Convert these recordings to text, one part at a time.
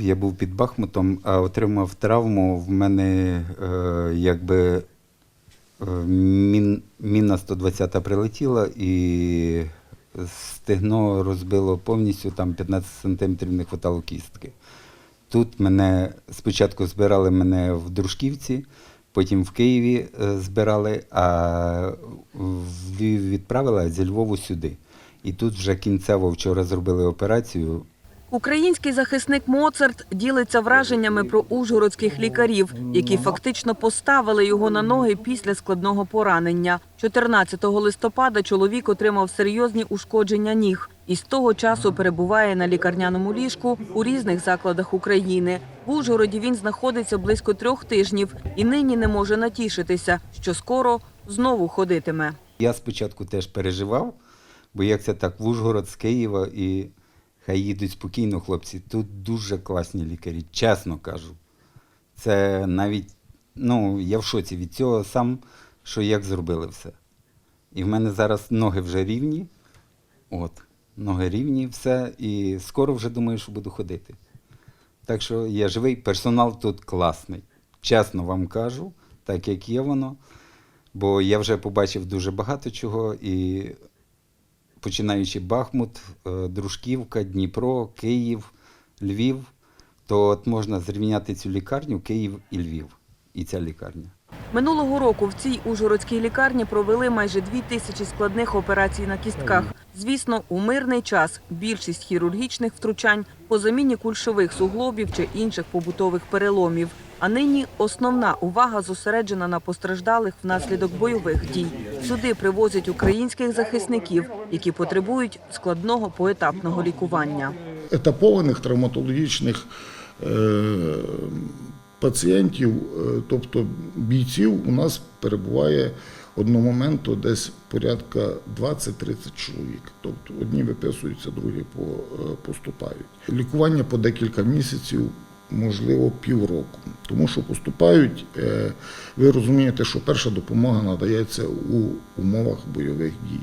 Я був під Бахмутом, а отримав травму. В мене е, якби е, мін, міна 120 прилетіла і стегно розбило повністю, там 15 сантиметрів не хватало кістки. Тут мене спочатку збирали мене в Дружківці, потім в Києві е, збирали, а в відправили, зі Львову сюди. І тут вже кінцево вчора зробили операцію. Український захисник Моцарт ділиться враженнями про ужгородських лікарів, які фактично поставили його на ноги після складного поранення. 14 листопада чоловік отримав серйозні ушкодження ніг і з того часу перебуває на лікарняному ліжку у різних закладах України. В Ужгороді він знаходиться близько трьох тижнів і нині не може натішитися, що скоро знову ходитиме. Я спочатку теж переживав, бо як це так в Ужгород з Києва і хай їдуть спокійно, хлопці. Тут дуже класні лікарі, чесно кажу. Це навіть, ну, я в шоці від цього сам, що як зробили все. І в мене зараз ноги вже рівні. От, ноги рівні, все. І скоро вже думаю, що буду ходити. Так що я живий, персонал тут класний. Чесно вам кажу, так як є воно. Бо я вже побачив дуже багато чого, і починаючи Бахмут, е, Дружківка, Дніпро, Київ, Львів, то от можна зрівняти цю лікарню Київ і Львів. І ця лікарня. Минулого року в цій ужгородській лікарні провели майже дві тисячі складних операцій на кістках. Звісно, у мирний час більшість хірургічних втручань по заміні кульшових суглобів чи інших побутових переломів. А нині основна увага зосереджена на постраждалих внаслідок бойових дій. Сюди привозять українських захисників, які потребують складного поетапного лікування. етапованих травматологічних е, пацієнтів, е, тобто бійців, у нас перебуває одномоменту десь порядка 20-30 чоловік. Тобто одні виписуються, другі е, поступають. Лікування по декілька місяців. Можливо, півроку, тому що поступають. е, Ви розумієте, що перша допомога надається у умовах бойових дій.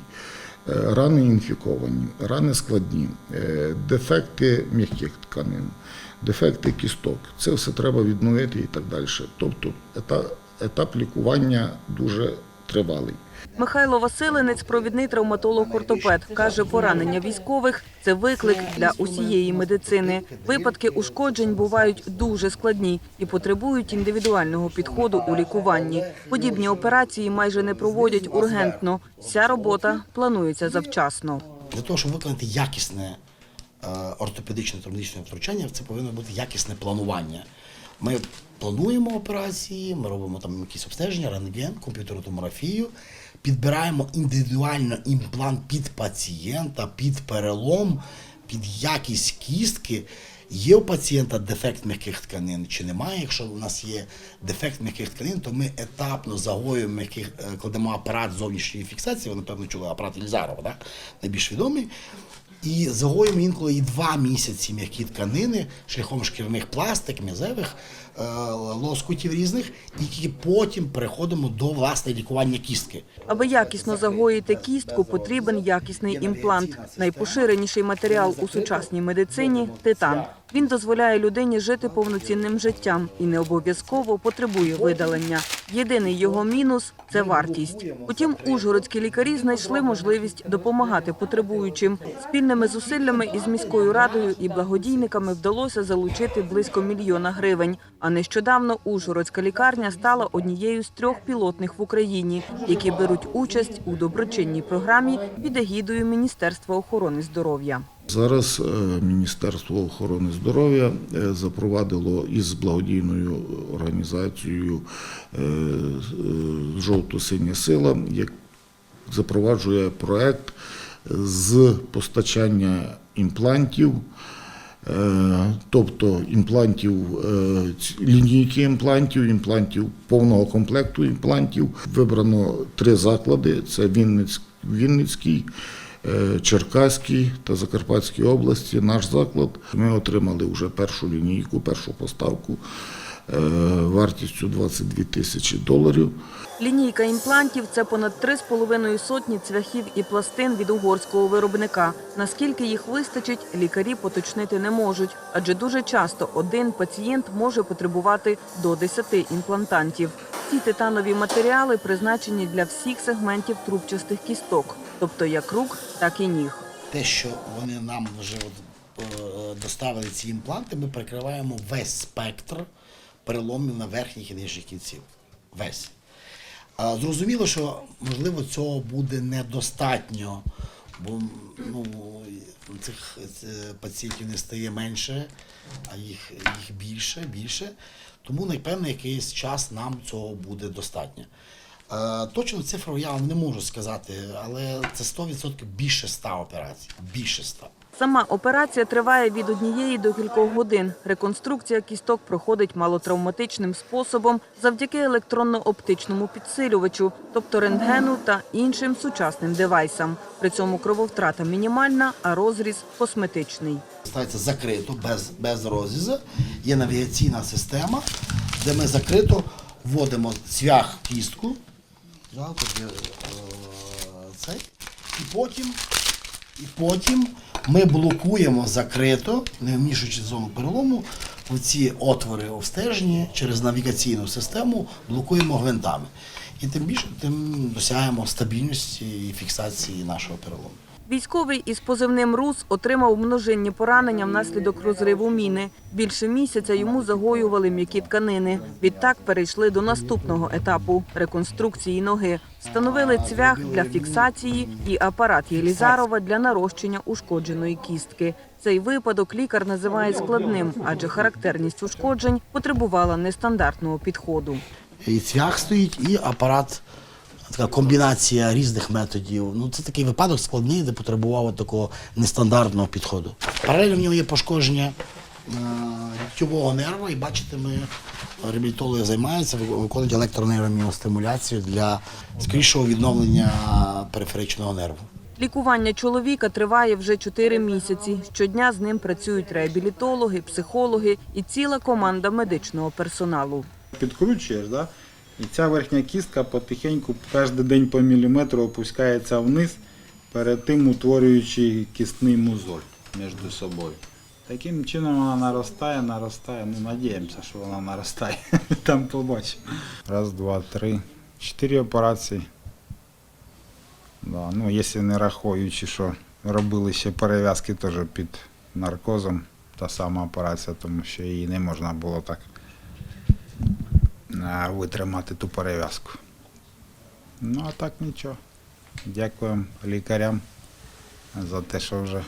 Е, Рани інфіковані, рани складні, е, дефекти м'яких тканин, дефекти кісток. Це все треба відновити і так далі. Тобто етап, етап лікування дуже тривалий. Михайло Василинець, провідний травматолог-ортопед, каже, поранення військових це виклик для усієї медицини. Випадки ушкоджень бувають дуже складні і потребують індивідуального підходу у лікуванні. Подібні операції майже не проводять ургентно. Ця робота планується завчасно. Для того, щоб виконати якісне е, ортопедичне травматичне втручання, це повинно бути якісне планування. Ми плануємо операції, ми робимо там якісь обстеження, рентген, комп'ютерну томографію, підбираємо індивідуально імплант під пацієнта, під перелом, під якість кістки. Є у пацієнта дефект м'яких тканин чи немає. Якщо у нас є дефект м'яких тканин, то ми етапно загоюємо м'яких, е, кладемо апарат зовнішньої фіксації, ви напевно чули апарат Ільзарова, да? найбільш відомий. І загоюємо інколи і два місяці м'які тканини шляхом шкірних пластик, м'язевих е, лоскутів різних, і тільки потім переходимо до власне лікування кістки. Аби якісно загоїти кістку, потрібен якісний імплант. Найпоширеніший матеріал у сучасній медицині титан. Він дозволяє людині жити повноцінним життям і не обов'язково потребує видалення. Єдиний його мінус це вартість. Утім, ужгородські лікарі знайшли можливість допомагати потребуючим. Спільними зусиллями із міською радою і благодійниками вдалося залучити близько мільйона гривень. А нещодавно Ужгородська лікарня стала однією з трьох пілотних в Україні, які беруть участь у доброчинній програмі під егідою Міністерства охорони здоров'я. Зараз е, Міністерство охорони здоров'я е, запровадило із благодійною організацією е, Жовто-синя сила, як запроваджує проект з постачання імплантів. Тобто імплантів, лінійки імплантів, імплантів повного комплекту імплантів. Вибрано три заклади: це Вінниць, Вінницький, е, Черкаський та Закарпатській області. Наш заклад. Ми отримали вже першу лінійку, першу поставку. Е, вартістю 22 тисячі доларів. Лінійка імплантів це понад 3,5 сотні цвяхів і пластин від угорського виробника. Наскільки їх вистачить, лікарі поточнити не можуть, адже дуже часто один пацієнт може потребувати до 10 імплантантів. Ці титанові матеріали призначені для всіх сегментів трубчастих кісток, тобто як рук, так і ніг. Те, що вони нам вже е, доставили ці імпланти, ми прикриваємо весь спектр переломів на верхніх і нижніх кінців. Весь. Зрозуміло, що можливо цього буде недостатньо, бо ну, цих е, пацієнтів не стає менше, а їх, їх більше, більше. Тому, напевно, якийсь час нам цього буде достатньо. Е, Точну цифру я вам не можу сказати, але це 100% більше 100 операцій. Більше 100. Сама операція триває від однієї до кількох годин. Реконструкція кісток проходить малотравматичним способом завдяки електронно-оптичному підсилювачу, тобто рентгену та іншим сучасним девайсам. При цьому крововтрата мінімальна, а розріз косметичний. Ставиться закрито, без, без розрізу. Є навігаційна система, де ми закрито вводимо цвях кістку. Е. І потім, і потім ми блокуємо закрито, не вмішуючи зону перелому, ці отвори обстежені через навігаційну систему блокуємо гвинтами. І тим більше тим досягаємо стабільності і фіксації нашого перелому. Військовий із позивним РУС отримав множинні поранення внаслідок розриву міни. Більше місяця йому загоювали м'які тканини. Відтак перейшли до наступного етапу реконструкції ноги. Встановили цвях для фіксації і апарат Єлізарова для нарощення ушкодженої кістки. Цей випадок лікар називає складним, адже характерність ушкоджень потребувала нестандартного підходу. і цвях стоїть, і апарат. Така комбінація різних методів. Ну, це такий випадок складний, де потребував такого нестандартного підходу. Паралельно в нього є пошкодження е, ліктьового нерва, і бачите, ми реабілітологи займаються, вик- виконують електронейроміостимуляцію для скорішого відновлення периферичного нерву. Лікування чоловіка триває вже 4 місяці. Щодня з ним працюють реабілітологи, психологи і ціла команда медичного персоналу. підкручуєш, да? І ця верхня кістка потихеньку кожен день по міліметру опускається вниз, перед тим утворюючи кістний мозоль між собою. Таким чином вона наростає, наростає. Ну, надіємося, що вона наростає. Там побачимо. Раз, два, три, чотири операції. Да, ну, якщо не рахуючи, що робили ще перев'язки теж під наркозом, та сама операція, тому що її не можна було так витримати ту перев'язку. Ну, а так нічого. Дякуємо лікарям за те, що вже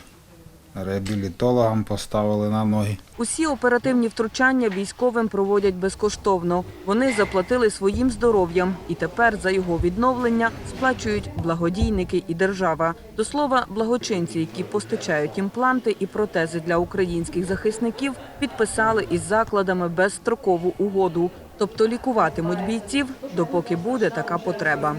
реабілітологам поставили на ноги. Усі оперативні втручання військовим проводять безкоштовно. Вони заплатили своїм здоров'ям і тепер за його відновлення сплачують благодійники і держава. До слова, благочинці, які постачають імпланти і протези для українських захисників, підписали із закладами безстрокову угоду. Тобто лікуватимуть бійців, допоки буде така потреба.